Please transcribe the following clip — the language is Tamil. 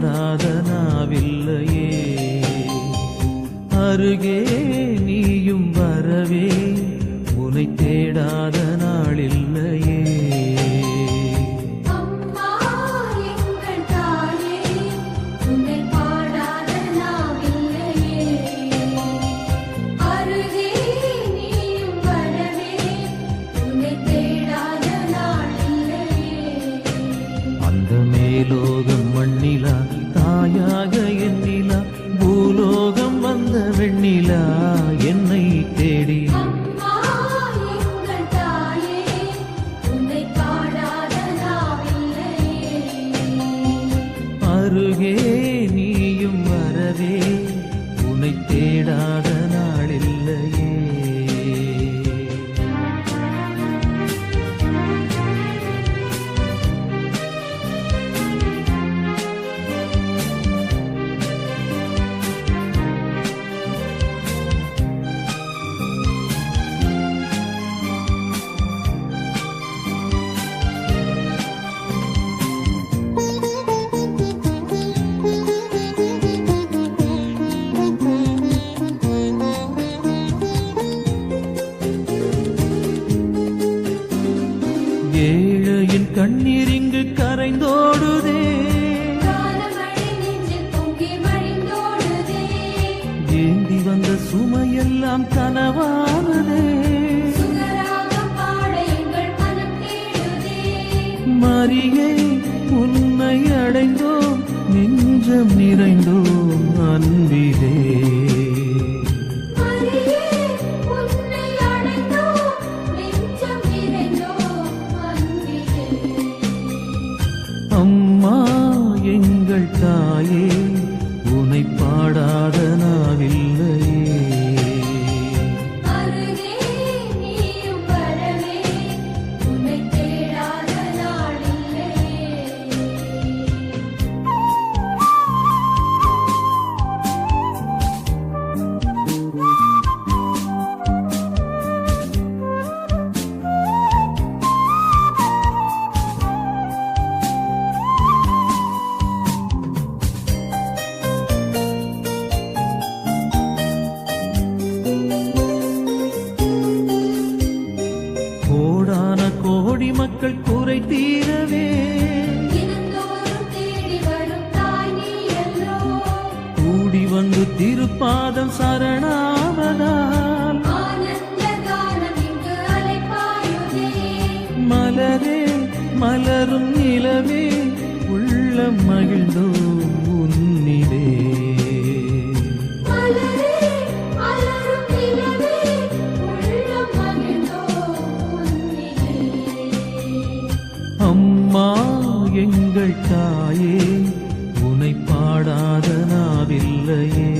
நாடாத நாவில்லையே. அருகே நீயும் வரவே உனை தேடாத நாளில்லையே. மேலோக வெண்ணிலா என்னை தேடி. அருகே நீயும் வரவே உன்னை தேடாத நாளில்லையே கண்ணீர் இங்கு கரைந்தோடுதே. ஏந்தி வந்த சுமையெல்லாம் கனவானதே. மரியே உன்னை அடைந்தோம் நெஞ்சம் நிறைந்தோம் அன்பிலே. எங்கள் தாயே. குறை தீரவே. கூடி வந்து திருப்பாதம் சரணாவதால். மலரே மலரும் நிலவே உள்ளம் மகிழ்ந்தோம். அம்மா எங்கள் தாயே உனை பாடாத நாவில்லையே.